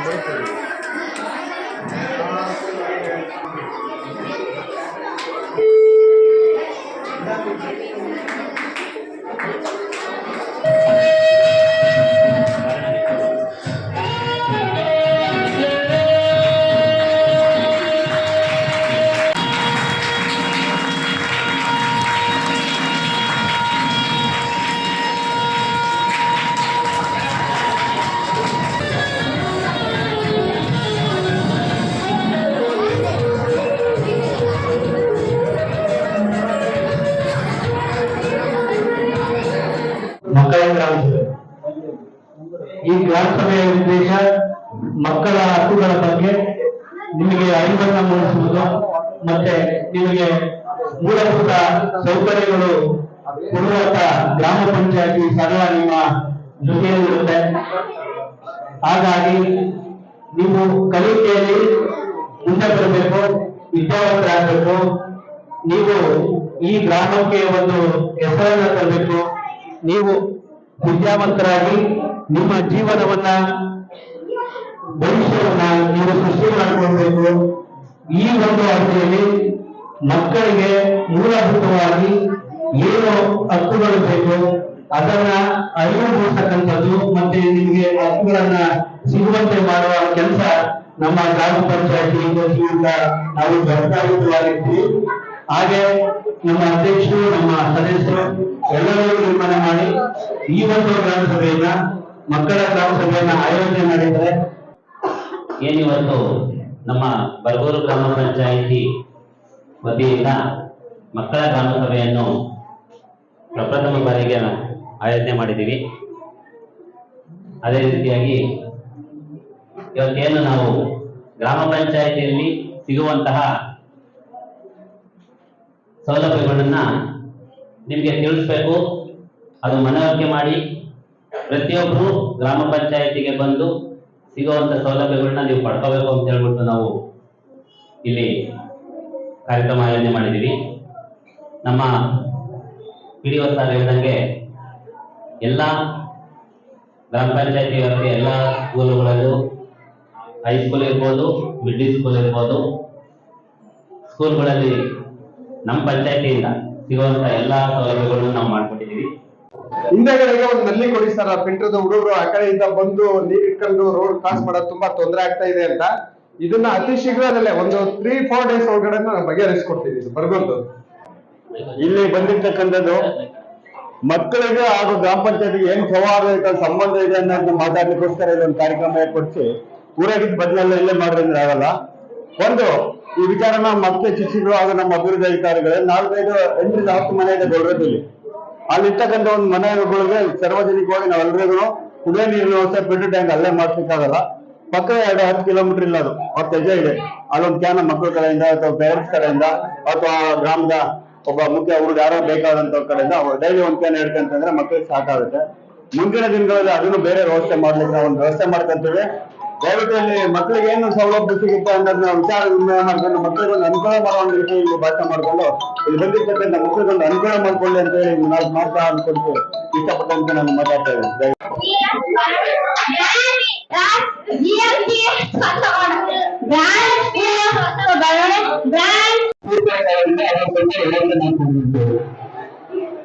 ಮಕ್ಕಳ ಕೊಡುವಂತ ಗ್ರಾಮ ಪಂಚಾಯತಿ ಸದಾ ನಿಮ್ಮ ಜೊತೆಯಲ್ಲಿರುತ್ತೆ. ಹಾಗಾಗಿ ನೀವು ಕಲಿಕೆಯಲ್ಲಿ ಮುಂದೆ ಬರಬೇಕು, ವಿದ್ಯಾವಂತರಾಗಬೇಕು. ನೀವು ಈ ಗ್ರಾಮಕ್ಕೆ ಒಂದು ಹೆಸರನ್ನ ತರಬೇಕು. ನೀವು ವಿದ್ಯಾವಂತರಾಗಿ ನಿಮ್ಮ ಜೀವನವನ್ನ, ಭವಿಷ್ಯವನ್ನ ನೀವು ಸೃಷ್ಟಿ ಮಾಡಿಕೊಳ್ಬೇಕು. ಈ ಒಂದು ಅವಧಿಯಲ್ಲಿ ಮಕ್ಕಳಿಗೆ ಮೂಲಭೂತವಾಗಿ ಏನು ಹಕ್ಕುಗಳು ಬೇಕು. ಅದನ್ನ ಅರಿವು ಮೂಡಿಸತಕ್ಕಂಥದ್ದು ಮತ್ತೆ ನಿಮಗೆ ಹಕ್ಕುಗಳನ್ನ ಸಿಗುವಂತೆ ಮಾಡುವ ಕೆಲಸ ನಮ್ಮ ಗ್ರಾಮ ಪಂಚಾಯತಿ ವತಿಯಿಂದ ನಾವು ಜವಾಬ್ದಾರಿಯುತವಾಗಿರ್ತೀವಿ. ಹಾಗೆ ನಮ್ಮ ಅಧ್ಯಕ್ಷರು, ನಮ್ಮ ಸದಸ್ಯರು ಎಲ್ಲರೂ ತೀರ್ಮಾನ ಮಾಡಿ ಈ ಒಂದು ಗ್ರಾಮ ಸಭೆಯನ್ನ ಮಕ್ಕಳ ಗ್ರಾಮ ಸಭೆಯನ್ನ ಆಯೋಜನೆ ಮಾಡಿದ್ದಾರೆ. ಏನಿವತ್ತು ನಮ್ಮ ಬರಗೂರು ಗ್ರಾಮ ಪಂಚಾಯಿತಿ ವತಿಯಿಂದ ಮಕ್ಕಳ ಗ್ರಾಮ ಸಭೆಯನ್ನು ಪ್ರಪ್ರಥಮ ಬಾರಿಗೆ ಆಯೋಜನೆ ಮಾಡಿದ್ದೀವಿ. ಅದೇ ರೀತಿಯಾಗಿ ಇವತ್ತೇನು ನಾವು ಗ್ರಾಮ ಪಂಚಾಯಿತಿಯಲ್ಲಿ ಸಿಗುವಂತಹ ಸೌಲಭ್ಯಗಳನ್ನ ನಿಮಗೆ ತಿಳಿಸ್ಬೇಕು. ಅದು ಮನವರಿಕೆ ಮಾಡಿ ಪ್ರತಿಯೊಬ್ಬರು ಗ್ರಾಮ ಪಂಚಾಯಿತಿಗೆ ಬಂದು ಸಿಗುವಂತ ಸೌಲಭ್ಯಗಳನ್ನ ನೀವು ಪಡ್ಕೋಬೇಕು ಅಂತ ಹೇಳ್ಬಿಟ್ಟು ನಾವು ಇಲ್ಲಿ ಕಾರ್ಯಕ್ರಮ ಆಯೋಜನೆ ಮಾಡಿದ್ದೀವಿ. ನಮ್ಮ ಇದ್ದಂಗೆ ಸರ್ ಹೇಳ್ದಂಗೆ ಎಲ್ಲ ಗ್ರಾಮ ಪಂಚಾಯತಿ ವ್ಯಾಪ್ತಿಯ ಎಲ್ಲ ಸ್ಕೂಲುಗಳಲ್ಲೂ ಹೈಸ್ಕೂಲ್ ಇರ್ಬೋದು ಮಿಡ್ಲ್ ಸ್ಕೂಲ್ ಇರ್ಬೋದು, ಸ್ಕೂಲ್ಗಳಲ್ಲಿ ನಮ್ಮ ಪಂಚಾಯತಿಯಿಂದ ಸಿಗುವಂತ ಎಲ್ಲ ಸೌಲಭ್ಯಗಳನ್ನು ನಾವು ಮಾಡ್ಕೊಟ್ಟಿದ್ದೀವಿ. ಹಿಂದೆಗಳಿಗೆ ಒಂದು ನಲ್ಲಿ ಕೊಡಿ ಸರ್ ಪಿಂಟ್ರದ ಹುಡುಗರು ಆ ಕಡೆಯಿಂದ ಬಂದು ನೀರ್ ಇಟ್ಕೊಂಡು ರೋಡ್ ಕ್ರಾಸ್ ಮಾಡೋದು ತುಂಬಾ ತೊಂದರೆ ಆಗ್ತಾ ಇದೆ ಅಂತ. ಇದನ್ನ ಅತಿ ಶೀಘ್ರದಲ್ಲೇ ಒಂದು ತ್ರೀ ಫೋರ್ ಡೇಸ್ ಒಳಗಡೆ ನಾವು ಬಗೆಹರಿಸ್ಕೊಡ್ತೀವಿ ಬರ್ಬಂದು ಇಲ್ಲಿ ಬಂದಿರ್ತಕ್ಕಂಥದ್ದು ಮಕ್ಕಳಿಗೆ ಹಾಗೂ ಗ್ರಾಮ ಪಂಚಾಯತಿಗೆ ಏನ್ ಸೌಹಾರ್ದಯುತ ಸಂಬಂಧ ಇದೆ ಅನ್ನೋದನ್ನ ಮಾತಾಡ್ಲಿಕ್ಕೋಸ್ಕರ ಇದೊಂದು ಕಾರ್ಯಕ್ರಮ ಏರ್ಪಡಿಸಿ ಊರಾಗಿದ್ದ ಬದಲೆಲ್ಲ ಇಲ್ಲೇ ಮಾಡಿದ್ರೆ ಆಗಲ್ಲ. ಒಂದು, ಈ ವಿಚಾರನ ಮತ್ತೆ ಶಿಕ್ಷಕರು ಹಾಗೂ ನಮ್ಮ ಅಭಿವೃದ್ಧಿ ಅಧಿಕಾರಿಗಳೇ ನಾಲ್ಕೈದು, ಎಂಟರಿಂದ ಹತ್ತು ಮನೆ ಇದೆ ಗೊಲ್ರದಲ್ಲಿ ಅಲ್ಲಿರ್ತಕ್ಕಂಥ ಒಂದು ಮನೆಗಳಿಗೆ ಸಾರ್ವಜನಿಕವಾಗಿ ನಾವೆಲ್ಲರಿಗೂ ಕುಡಿಯೋ ನೀರಿನ ವ್ಯವಸ್ಥೆ, ಪೆಟ್ರೋಲ್ ಟ್ಯಾಂಕ್ ಅಲ್ಲೇ ಮಾಡ್ಲಿಕ್ಕಾಗಲ್ಲ ಪಕ್ಕ ಎರಡು ಹತ್ತು ಕಿಲೋಮೀಟರ್ ಇಲ್ಲ ಅದು. ಅವ್ರ ತೆಜೆ ಇದೆ. ಅಲ್ಲೊಂದು ಕ್ಯಾನ ಮಕ್ಕಳ ಕಡೆಯಿಂದ ಅಥವಾ ಪೇರೆಂಟ್ಸ್ ಕಡೆಯಿಂದ ಅಥವಾ ಗ್ರಾಮದ ಒಬ್ಬ ಮುಖ್ಯ ಅವ್ರಿಗೆ ಯಾರೋ ಬೇಕಾದಂತ ಕಡೆಯಿಂದ ಡೈಲಿ ಒಂದ್ ಕ್ಯಾನ್ ಹಿಡ್ಕಂತಂದ್ರೆ ಮಕ್ಕಳಿಗೆ ಸಾಕಾಗುತ್ತೆ. ಮುಂದಿನ ದಿನಗಳಲ್ಲಿ ಅದನ್ನು ಬೇರೆ ವ್ಯವಸ್ಥೆ ಮಾಡ್ಲಿಕ್ಕೆ ಒಂದು ವ್ಯವಸ್ಥೆ ಮಾಡ್ಕೊಂತೀವಿ. ದಯವಿಟ್ಟು ಮಕ್ಕಳಿಗೆ ಏನು ಸೌಲಭ್ಯ ಸಿಗುತ್ತೆ ಅನ್ನೋದನ್ನ ವಿಚಾರ ವಿನಿಮಯ ಮಾಡ್ಕೊಂಡು ಮಕ್ಕಳಿಗೆ ಒಂದು ಅನುಕೂಲ ಮಾಡೋ ಇಲ್ಲಿ ಭಾಷೆ ಮಾಡ್ಕೊಂಡು ಇಲ್ಲಿ ಬಂದಿರ್ತಕ್ಕಂಥ ಮಕ್ಕಳಿಗೆ ಒಂದು ಅನುಕೂಲ ಮಾಡ್ಕೊಳ್ಳಿ ಅಂತ ಹೇಳಿ ನಾವು ಮಾಡ್ತಾ ಅನ್ಕೊಂಡು ಇಷ್ಟಪಟ್ಟಂತೆ ನಾನು ಮಾತಾಡ್ತಾ ಇದ್ದೀನಿ.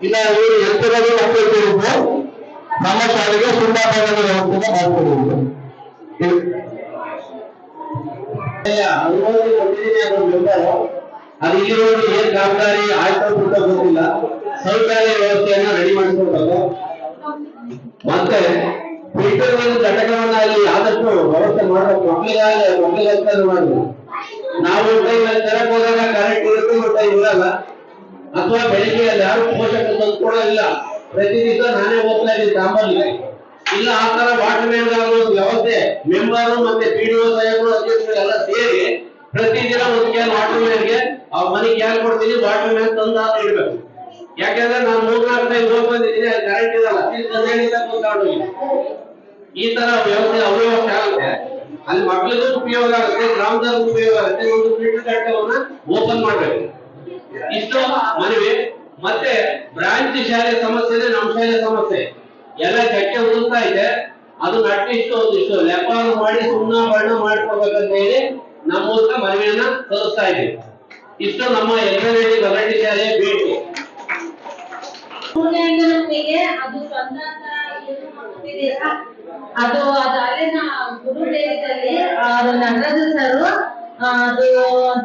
ಇಲ್ಲ ಇವರು ಎತ್ತರದ ಮಕ್ಕಳು ಸೇರಿದ್ದು ನಮ್ಮ ಶಾಲೆಗೆ ಸುಂದರವಾದ ವ್ಯವಸ್ಥೆ ಮಾಡಿಕೊಡುವುದು ಅದು ಇಲ್ಲಿರೋರು ಏನ್ ಕಾಮಗಾರಿ ಆಯ್ತು ಅಂತ ಗೊತ್ತಿಲ್ಲ. ಶೌಚಾಲಯ ವ್ಯವಸ್ಥೆಯನ್ನ ರೆಡಿ ಮಾಡಿಸ್ಕೊಡ್ಬೇಕು ಮತ್ತೆ ಫಿಲ್ಟರ್ ಒಂದು ಘಟಕವನ್ನ ಅಲ್ಲಿ ಆದಷ್ಟು ವ್ಯವಸ್ಥೆ ಮಾಡಬೇಕು. ಮಕ್ಕಳಿಗಾಗಲಿ ಮಕ್ಕಳಿಗೋಸ್ಕರ ಮಾಡಬೇಕು ನಾವು ಟೈಮಲ್ಲಿ ತರಕ್ ಹೋದಾಗ ಕರೆಂಟ್ ಇರುತ್ತೆ ಮತ್ತೆ ಇರಲ್ಲ ಅಥವಾ ಬೆಳಿಗ್ಗೆ ಅಲ್ಲಿ ಯಾರು ಪೋಷಕರು ತಂದು ಕೊಡೋದಿಲ್ಲ ಪ್ರತಿ ನಾನೇ ಹೋಗ್ತಾ ಇದ್ದೀನಿ ಸಾಂಬಾರ್ಗೆ ಇಲ್ಲ ಆ ತರ ವಾಟರ್ ಮ್ಯಾನ್ ಒಂದು ವ್ಯವಸ್ಥೆ ಮೆಂಬರ್ ಮತ್ತೆ ಪಿಡಿಒ ಸಾಹೇಬರು ಅಧ್ಯಕ್ಷರು ಎಲ್ಲ ಸೇರಿ ಪ್ರತಿದಿನ ಒಂದು ಕ್ಯಾನ್ ವಾಟರ್ ಮ್ಯಾನ್ಗೆ ಅವ್ರ ಮನೆಗೆ ಕ್ಯಾನ್ ಕೊಡ್ತೀನಿ ವಾಟರ್ ಮ್ಯಾನ್ ತಂದು ಹಾಕಿ ಇಡ್ಬೇಕು ಯಾಕಂದ್ರೆ ನಾನು ಮೂರ್ನಾಲ್ಕು ಟೈಮ್ ಹೋಗಿ ಬಂದಿದ್ದೀನಿ ಅಲ್ಲಿ ಕರೆಂಟ್ ಇರಲ್ಲ ಇಲ್ಲಿ ತಂದೇನಿಂದ ಕೂತ್ಕೊಂಡು ಈ ತರ ವ್ಯವಸ್ಥೆ ಅವ್ಯವಸ್ಥೆ ಆಗುತ್ತೆ. ಅಲ್ಲಿ ಮಕ್ಕಳಿಗೂ ಉಪಯೋಗ ಆಗುತ್ತೆ ಗ್ರಾಮದಲ್ಲಿ ಉಪಯೋಗ ಆಗುತ್ತೆ, ಒಂದು ಫಿಲ್ಟರ್ ಕಟ್ಟವನ್ನ ಓಪನ್ ಮಾಡ್ಬೇಕು. ಇಷ್ಟು ಮನವಿ ಮತ್ತೆ ಬ್ರಾಂಚ್ ಶಾಲೆ ಸಮಸ್ಯೆ ನಮ್ಮ ಶಾಲೆ ಸಮಸ್ಯೆ. ಎಲ್ಲ ಕಟ್ಟೆ ಉದುರ್ತಾ ಇದೆ, ಅದನ್ನ ಅಟ್ಲೀಸ್ಟ್ ಒಂದಿಷ್ಟು ಲೆಪ್ಪ ಮಾಡಿ ಸುಣ್ಣ ಬಣ್ಣ ಮಾಡ್ಕೊಡ್ಬೇಕಂತ ಹೇಳಿ ನಮ್ಮ ಮೂಲಕ ಮನವಿಯನ್ನ ಸಲ್ಲಿಸ್ತಾ ಇದ್ದೀವಿ. ಇಷ್ಟು ನಮ್ಮ ಎಲ್ಲರೆಡಿ ಗಲಾಟೆ ಶಾಲೆ ಭೇಟಿ ಅದು ಅದು ಅದು ಅಲ್ಲಿನ ಗುರುದೇವದಲ್ಲಿ ಅದು ನಟರಾಜ ಸರ್ ಅದು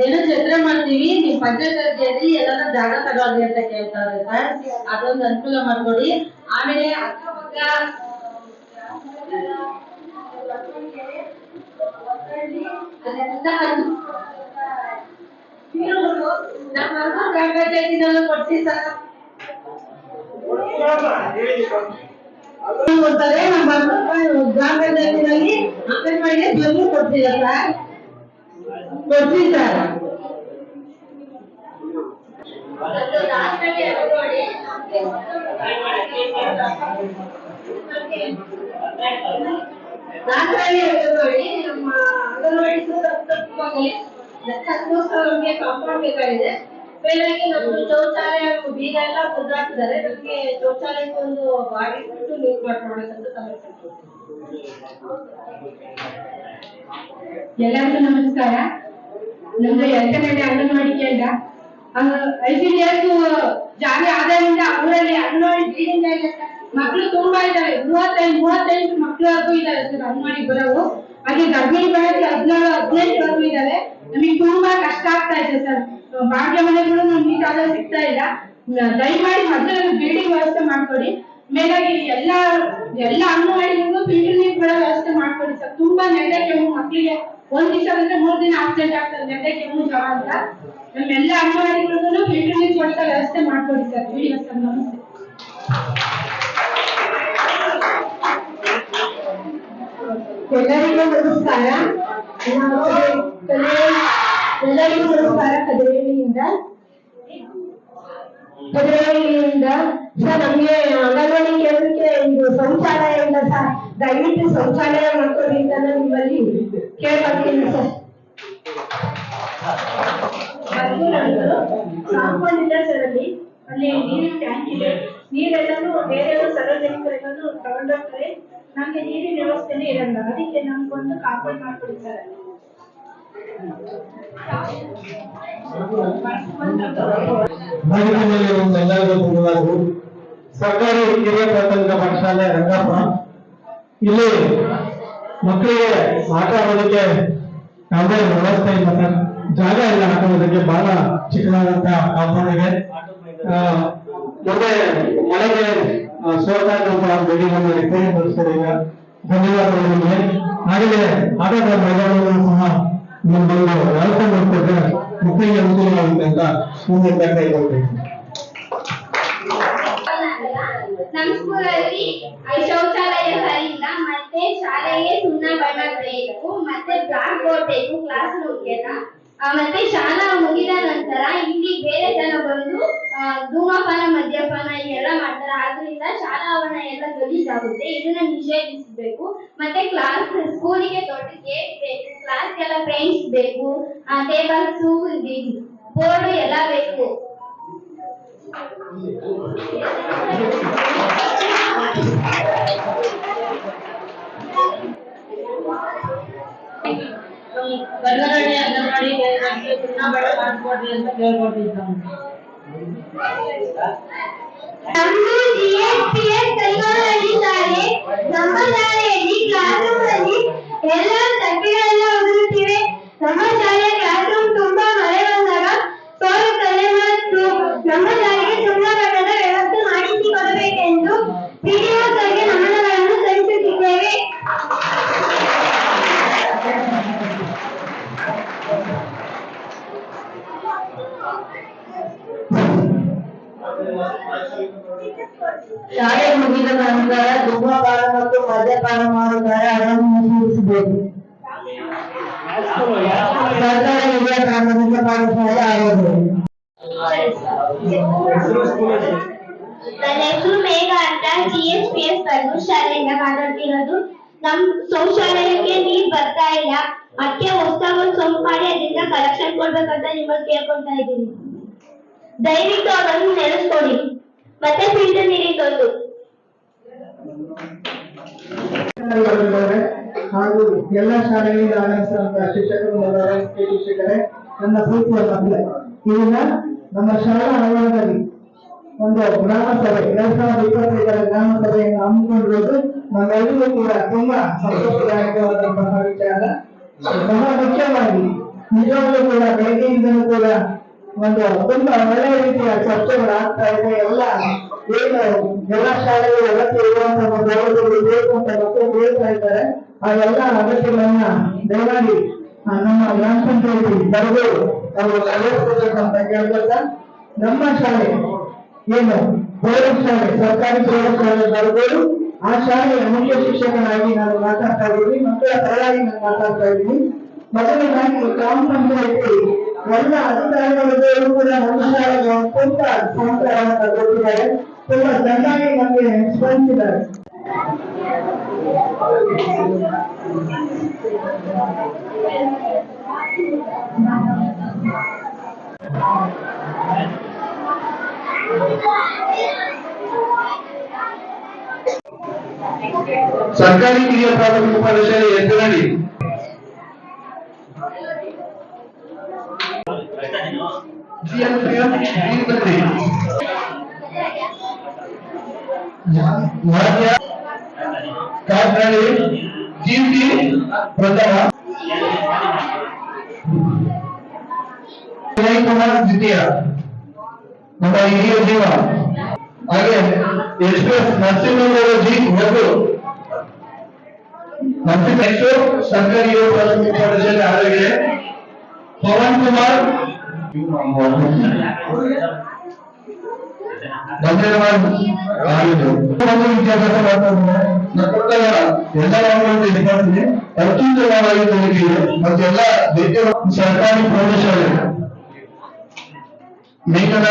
ದಿನ ಚಂದ್ರ ಮಾಡ್ತೀವಿ ನೀವು ಪಂಚಾಯತ್ ಎಲ್ಲಾರ ಜಾಗ ತಗೊಳ್ಳಿ ಅಂತ ಕೇಳ್ತಾರೆ ಸರ್. ಅದೊಂದು ಅನುಕೂಲ ಮಾಡ್ಕೊಡಿ. ಆಮೇಲೆ ಅಕ್ಕಪಕ್ಕ ನಮ್ಮ ಗ್ರಾಮ ಪಂಚಾಯತಿನಲ್ಲೂ ಕೊಡ್ತೀವಿ ಸರ್. ಕೊಡ್ತಾರೆ ನಮ್ಮ ಗ್ರಾಮ ಅಂಗನವಾಡಿಗೆ ಬಂದು ಕೊಡ್ತೀರ ಸರ್. ಕೊಡ್ತೀವಿ ಸರ್ ನಮ್ಮ ಅಂಗನವಾಡಿ ನಮಗೆ ಕಾಂಪೌಂಡ್ ಬೇಕಾಗಿದೆ ಬೆಳಗ್ಗೆ ನಮ್ದು ಶೌಚಾಲಯ ಬೀಗ ಎಲ್ಲ ಕುದ್ದಾಕ್ತಿದ್ದಾರೆ ನಮ್ಗೆ ಶೌಚಾಲಯಕ್ಕೆ ಒಂದು ಬಾಡಿ ಕೊಟ್ಟು ನೀರು ಮಾಡ್ಕೊಡ್ಬೇಕಂತ ಸಮಸ್ಯೆ ಎಲ್ಲರಿಗೂ ನಮಸ್ಕಾರ. ನಮ್ದು ಎಲ್ಕನಹಳ್ಳಿ ಅಂಗನವಾಡಿ ಕೇಂದ್ರ ಐಸಿಡಿಎಸ್ ಜಾರಿ ಆದಾಯದಿಂದ ಊರಲ್ಲಿ ಅಂಗನವಾಡಿ ಬೀಳಿಂದ. ಮಕ್ಳು ತುಂಬಾ ಇದ್ದಾರೆ. ಮೂವತ್ತೈದು ಮಕ್ಳು ಇದ್ದಾರೆ ಸರ್ ಅಂಗನವಾಡಿ ಬರೋವು ಹಾಗೆ ಗರ್ಭಿಣಿ ಬೆಳಗ್ಗೆ ಹದಿನೇಳು ಹದಿನೆಂಟು ಇದ್ದಾರೆ. ನಮಗೆ ತುಂಬಾ ಕಷ್ಟ ಆಗ್ತಾ ಇದೆ ಸರ್. ಭಾಗ್ಯ ಮನೆಗಳು ಜಾಗ ಸಿಗ್ತಾ ಇಲ್ಲ. ದಯಮಾಡಿ ಮೊದಲು ಬಿಲ್ಡಿಂಗ್ ವ್ಯವಸ್ಥೆ ಮಾಡ್ಕೊಡಿ. ಮೇಲಾಗಿ ಎಲ್ಲ ಎಲ್ಲ ಅಂಗನವಾಡಿಗಳಿಗೂ ಫಿಲ್ಟರ್ ಕೊಡ ವ್ಯವಸ್ಥೆ ಮಾಡ್ಕೊಡಿ. ಸರ್, ತುಂಬಾ ನೆಗಡಿ ಕೆಮ್ಮು ಮಕ್ಕಳಿಗೆ ಒಂದ್ ದಿವಸ ಅಂದ್ರೆ ಮೂರ್ ದಿನ ಆಕ್ಸಿಡೆಂಟ್ ಆಗ್ತದೆ. ನೆಗಡಿ ಕೆಮ್ಮು, ಜ್ವರ ಅಂತ. ನಮ್ಮೆಲ್ಲ ಅಂಗನವಾಡಿಗಳಿಗೂ ಫಿಲ್ಟರ್ ನೀರು ಕೊಡ್ತಾ ವ್ಯವಸ್ಥೆ ಮಾಡ್ಕೊಡಿ ಸರ್. ವಿಡಿಯೋ ಸರ್ ನಮಸ್ತೆ ಎಲ್ಲರಿಗೂ ನಮಸ್ಕಾರ. ನಾವು ಎಲ್ಲರಿಗೂ ನಮಸ್ಕಾರ. ಕದಿರೇಣಿಯಿಂದ ಸರ್ ನಮ್ಗೆ ಅಂಗನವಾಡಿ ಕೇಂದ್ರಕ್ಕೆ ಇದು ಶೌಚಾಲಯ ಇಲ್ಲ ಸರ್ ದಯವಿಟ್ಟು ಶೌಚಾಲಯ ಮಾಡ್ಕೊಡಿ ಅಂತ ನಿಮ್ಮಲ್ಲಿ ಕೇಳ್ಬರ್ತೀನಿ ಸರ್. ಇಲ್ಲ ಸರ್ ಅಲ್ಲಿ ಅಲ್ಲಿ ನೀರಿನ ಟ್ಯಾಂಕ್ ಇದೆ. ನೀರೆಲ್ಲನೂ, ಬೇರೆಯವರು ಸಾರ್ವಜನಿಕರೆಲ್ಲರೂ ತಗೊಂಡೋಗ್ತಾರೆ. ನಮ್ಗೆ ನೀರಿನ ವ್ಯವಸ್ಥೆನೇ ಇರಲ್ಲ. ಅದಕ್ಕೆ ನಮ್ಗೊಂದು ಕಾಂಪೌಂಡ್ ಮಾಡ್ಕೊಡಿ ಸರ್ ಅಲ್ಲಿ. ಎಲ್ಲರಿಗೂ ಸರ್ಕಾರಿ ಕಿರಿಯ ಪ್ರಾಥಮಿಕ ಪಾಠಶಾಲೆ ರಂಗಪ್ಪ. ಇಲ್ಲಿ ಮಕ್ಕಳಿಗೆ ಆಟ ಆಡೋದಕ್ಕೆ ಯಾವುದೇ ವ್ಯವಸ್ಥೆ ಇಲ್ಲ. ಸರ್ ಜಾಗ ಇಲ್ಲ ಆಟ ಆಡೋದಕ್ಕೆ. ಬಹಳ ಚಿಕ್ಕದಾದಂತ ಕಾಂಪೌಂಡ್ ಇದೆ. ಮುಂದೆ ಮಳೆಗೆ ಸೋತಾ ಇದ್ದಂತಹ ಬಿಲ್ಡಿಂಗ್ ಅನ್ನು ರಿಪೇರಿ ಮಾಡಿಸ್ತಾರೆ ಈಗ ಧನ್ಯವಾದಗಳು ಹಾಗೆಯೇ ಆಟದ ಮೈದಾನವನ್ನು ಸಹ ನಮ್ಮನ್ನು ವ್ಯವಸ್ಥೆ ಮಾಡಿಕೊಟ್ರೆ ಮಕ್ಕಳಿಗೆ ಅನುಕೂಲವಾಗುತ್ತೆ ಅಂತ ಮುಂದೆ ಕೈ ನಮ್ಮ ಸ್ಕೂಲಲ್ಲಿ ಶೌಚಾಲಯ ಸರಿಯಿಲ್ಲ ಮತ್ತೆ ಶಾಲೆಗೆ ಸುಣ್ಣ ಬಣ್ಣ ಮತ್ತೆ ಬ್ಲಾಕ್ ಬೋರ್ಡ್ ಬೇಕು ಕ್ಲಾಸ್ ರೂಮ್ಗೆಲ್ಲ ಮತ್ತೆ ಶಾಲಾ ಮುಗಿದ ನಂತರ ಇಲ್ಲಿ ಬೇರೆ ಜನ ಬಂದು ಆ, ಧೂಮಪಾನ ಮದ್ಯಪಾನ ಇವೆಲ್ಲ ಮಾಡ್ತಾರೆ ಆದ್ರಿಂದ ಶಾಲಾ ಆವರಣ ಎಲ್ಲ ಗಲೀಜಾಗುತ್ತೆ ಇದನ್ನ ನಿಷೇಧಿಸಬೇಕು. ಮತ್ತೆ ಕ್ಲಾಸ್ ಸ್ಕೂಲಿಗೆ ದೊಡ್ಡ ಗೇಟ್ ಬೇಕು. ಕ್ಲಾಸ್ ಎಲ್ಲ ಫ್ರೆಂಡ್ಸ್ ಬೇಕು. ಟೇಬಲ್ಸ್ ಬೋರ್ಡ್ ಎಲ್ಲ ಬೇಕು. ಬದಲಾವಣೆ ಅಂಗನವಾಡಿ ಕೇಂದ್ರಕ್ಕೆ ಅಂತ ಕೇಳ್ಕೊಟ್ಟಿದ್ದಾನೆ ಕೈಗೊಳ್ಳಲಿ ಶಾಲೆ ನಮ್ಮ ಶಾಲೆಯಲ್ಲಿ ಕ್ಲಾಸ್ ರೂಮ್ ಅಲ್ಲಿ ಎಲ್ಲ ತಟ್ಟೆಗಳೆಲ್ಲ ಉದುರುತ್ತಿವೆ ನಮ್ಮ ಶಾಲೆಯ ಶಾಲೆ ಮುಗಿದ ನಂತರ ಧೂಮಪಾನ ಮತ್ತು ಮದ್ಯಪಾನ ಮಾಡುತ್ತಾರೆ ಅದನ್ನು ನಿಷೇಧಿಸಬೇಕು ಸರ್ಕಾರಿ ಹಿರಿಯ ಪ್ರಾಥಮಿಕ ಪಾಠಶಾಲೆ ಆಗೋದು ನನ್ನ ಹೆಸರು ಮೇಘ ಅಂತ G S P S Kalbur ಶಾಲೆಯಿಂದ ಮಾತಾಡ್ತಿರೋದು ನಮ್ ಶೌಚಾಲಯಕ್ಕೆ ನೀರ್ ಬರ್ತಾ ಇಲ್ಲ ಅದಕ್ಕೆ ಹೊಸದಾಗಿ ಒಂದು ಸೊಂಪು ಮಾಡಿ ಅದರಿಂದ ಕಲೆಕ್ಷನ್ ಕೊಡ್ಬೇಕಂತ ನಿಮ್ಮಲ್ಲಿ ಕೇಳ್ಕೊಂತಾ ಇದ್ದೀನಿ ದಯವಿಟ್ಟು ಅವರನ್ನು ನೆನೆಸ್ಕೊಡಿ. ಮತ್ತೆ ಫಿಲ್ಟರ್ ನೀರಿಗೆ ತಂದು ಹಾಗೂ ಎಲ್ಲ ಶಾಲೆಗಳಿಂದ ಆಗಮಿಸಿದಂತಹ ಶಿಕ್ಷಕರು ಶಿಕ್ಷಕರೇ, ನನ್ನ ಪ್ರೀತಿಯ ತಂದೆ ಇದನ್ನ ನಮ್ಮ ಶಾಲಾ ಆವರಣದಲ್ಲಿ ಒಂದು ಗ್ರಾಮ ಸಭೆ ಎರಡ್ ಸಾವಿರದ ಇಪ್ಪತ್ತೈದರ ಗ್ರಾಮ ಸಭೆಯನ್ನು ಹಮ್ಮಿಕೊಂಡಿರುವುದು ನಮ್ಮೆಲ್ಲರಿಗೂ ಕೂಡ ತುಂಬಾ ಸಂತೋಷದಾಯಕವಾದಂತಹ ವಿಚಾರ. ಬಹಳ ಮುಖ್ಯವಾಗಿ ನಿಜವಾಗ್ಲೂ ಕೂಡ ಬೆಳಗ್ಗೆಯಿಂದಲೂ ಕೂಡ ಒಂದು ತುಂಬಾ ಒಳ್ಳೆಯ ರೀತಿಯ ಚರ್ಚೆಗಳು ಆಗ್ತಾ ಇದೆ. ಎಲ್ಲ ಏನು ಎಲ್ಲ ಶಾಲೆಗಳು ಅಗತ್ಯ ಇರುವಂತಹ ಅವಧಿಗಳು ಬೇಕು ಅಂತ ಮಕ್ಕಳು ಹೇಳ್ತಾ ಇದ್ದಾರೆ. ಆ ಎಲ್ಲ ಅಗತ್ಯಗಳನ್ನ ದಯಮಾಡಿ ನಮ್ಮ ಗ್ರಾಮ ಪಂಚಾಯತಿ ಬರೆದು ಅವರು ಅಂತ ಕೇಳ್ಕೊಳ್ತಾ ನಮ್ಮ ಶಾಲೆ ಏನು ಪ್ರೌಢಶಾಲೆ ಸರ್ಕಾರಿ ಪ್ರೌಢಶಾಲೆ ಬರಬಹುದು ಆ ಶಾಲೆಯ ಮುಖ್ಯ ಶಿಕ್ಷಕನಾಗಿ ನಾನು ಮಾತಾಡ್ತಾ ಇದ್ದೀನಿ, ಮಕ್ಕಳ ಪರವಾಗಿ ನಾನು ಮಾತಾಡ್ತಾ ಇದ್ದೀನಿ. ಮೊದಲನೇದಾಗಿ ಗ್ರಾಮ ಪಂಚಾಯತಿ ಎಲ್ಲ ಅಧಿಕಾರಿಗಳು ಕೂಡ ನಮ್ಮ ಶಾಲೆಗೆ ಅತ್ಯಂತ ಸಹಕಾರವನ್ನು ಕೊಟ್ಟಿದ್ದಾರೆ ತುಂಬಾ ಚೆನ್ನಾಗಿ ನಮಗೆ ಸ್ಪಂದಿಸಿದ್ದಾರೆ ಸರ್ಕಾರಿ ಹಿರಿಯ ಪ್ರಾಥಮಿಕ ಪಾಠಶಾಲೆ ಎತ್ತನಹಳ್ಳಿ ಮಾನ್ಯ ಕಾಕನಹಳ್ಳಿ ಜೀವಿ ಪ್ರಥಮ ವಿನಯ್ ಕುಮಾರ್ ದ್ವಿತೀಯ ನಮ್ಮ ಹಿರಿಯ ಜೀವ ಹಾಗೆ S P S Narasimhagowda ji ಒಂದು ನರಸಿಂಹ ಸರ್ಕಾರಿ ಹಿರಿಯ ಪ್ರಾಥಮಿಕ ಪಾಠಶಾಲೆ ಆರೋಗ್ಯ ಪವನ್ ಕುಮಾರ್ ಧನ್ಯವಾದ ಒಂದು ವಿದ್ಯಾಭ್ಯಾಸ ಮಾಡ್ತಾರೆ ಅತ್ಯುತ್ತಮವಾಗಿ ಕಲಿಕೆಗೆ ಮತ್ತೆಲ್ಲ ಸರ್ಕಾರಿ ಪ್ರೌಢಶಾಲೆ ಮೇಘನಾ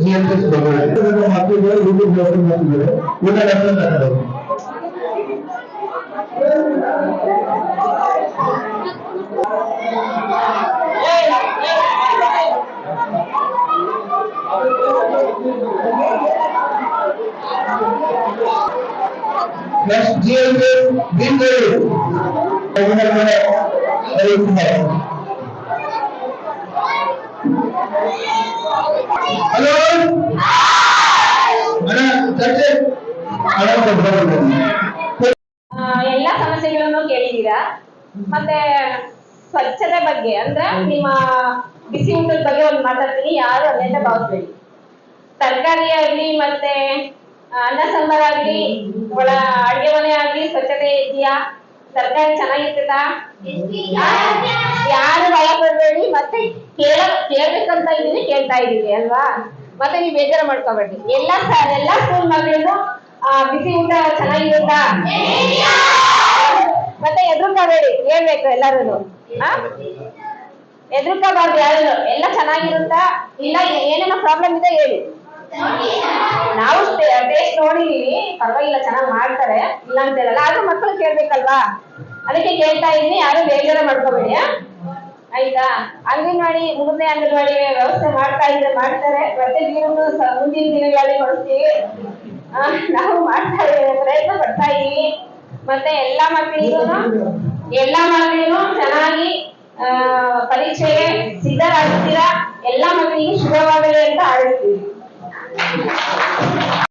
জিএমএস বলে মাতৃ বলে রুটি বলে মাতৃ বলে ওটা আপনার দেখা দেবো ಆ, ಎಲ್ಲಾ ಸಮಸ್ಯೆಗಳನ್ನು ಕೇಳಿದೀರಾ ಮತ್ತೆ ಸ್ವಚ್ಛತೆ ಬಗ್ಗೆ ಅಂದ್ರೆ ನಿಮ್ಮ ಬಿಸಿ ಊಟದ ಬಗ್ಗೆ ಒಂದು ಮಾತಾಡ್ತೀನಿ. ಯಾರು ಅನ್ಯತೆ ಭಾವಿಸ್ಬೇಡಿ. ತರಕಾರಿ ಆಗ್ಲಿ ಮತ್ತೆ ಅನ್ನ ಸಾಂಬಾರಾಗ್ಲಿ ಒಳ ಅಡ್ಗೆ ಮನೆ ಆಗ್ಲಿ, ಸ್ವಚ್ಛತೆ ಇದೆಯಾ? ತರಕಾರಿ ಚೆನ್ನಾಗಿರ್ತದಾ? ಯಾರು ಭಯ ಪಡ್ಬೇಡಿ ಮತ್ತೆ ಕೇಳ, ಕೇಳ್ಬೇಕಂತ ಇದೀನಿ ಕೇಳ್ತಾ ಇದೀವಿ ಅಲ್ವಾ? ಮತ್ತೆ ನೀವು ಬೇಜಾರು ಮಾಡ್ಕೋಬೇಡಿ. ಎಲ್ಲ ಎಲ್ಲ ಸ್ಕೂಲ್ ಮಗಳಿಗೂ ಬಿಸಿ ಊಟ ಚೆನ್ನಾಗಿರುತ್ತಾ? ಮತ್ತೆ ಎದುರ್ಕೋಬೇಡಿ ಹೇಳ್ಬೇಕು ಎಲ್ಲರೂ ಎದುರ್ಕೋಬಾರ್ದು ಯಾರು ಎಲ್ಲ ಚೆನ್ನಾಗಿರುತ್ತಾ? ಇಲ್ಲ, ಏನೇನೋ ಪ್ರಾಬ್ಲಮ್ ಇದೆ, ಹೇಳಿ. ನಾವು ಟೇಸ್ಟ್ ನೋಡಿದೀವಿ ಪರವಾಗಿಲ್ಲ, ಚೆನ್ನಾಗಿ ಮಾಡ್ತಾರೆ. ಇಲ್ಲ ಅಂತ ಹೇಳಲ್ಲ. ಆದ್ರೂ ಮಕ್ಕಳು ಕೇಳ್ಬೇಕಲ್ವಾ? ಅದಕ್ಕೆ ಕೇಳ್ತಾ ಇದೀನಿ ಯಾರು ಬೇಜಾರ ಮಾಡ್ಕೋಬೇಡಿ? ಆಯ್ತಾ? ಅಂಗನವಾಡಿ ಮೂರನೇ ಅಂಗನವಾಡಿ ವ್ಯವಸ್ಥೆ ಮಾಡ್ತಾ ಇದ್ರೆ ಮಾಡ್ತಾರೆ. ಮತ್ತೆ ಮುಂದಿನ ದಿನಗಳಲ್ಲಿ ಕೊಡ್ತೀವಿ ನಾವು ಮಾಡ್ತಾ ಇದ್ದೇವೆ. ಪ್ರಯತ್ನ ಪಡ್ತಾ ಇದೀವಿ ಮತ್ತೆ ಎಲ್ಲಾ ಮಕ್ಕಳಿಗೂ ಎಲ್ಲಾ ಮಕ್ಕಳಿಗೂ ಚೆನ್ನಾಗಿ ಪರೀಕ್ಷೆಗೆ ಸಿದ್ಧರಾಗುತ್ತೀರಾ? ಎಲ್ಲಾ ಮಕ್ಕಳಿಗೆ ಶುಭವಾಗಲಿ ಅಂತ ಹಾಡುತ್ತೀವಿ ハハハハ!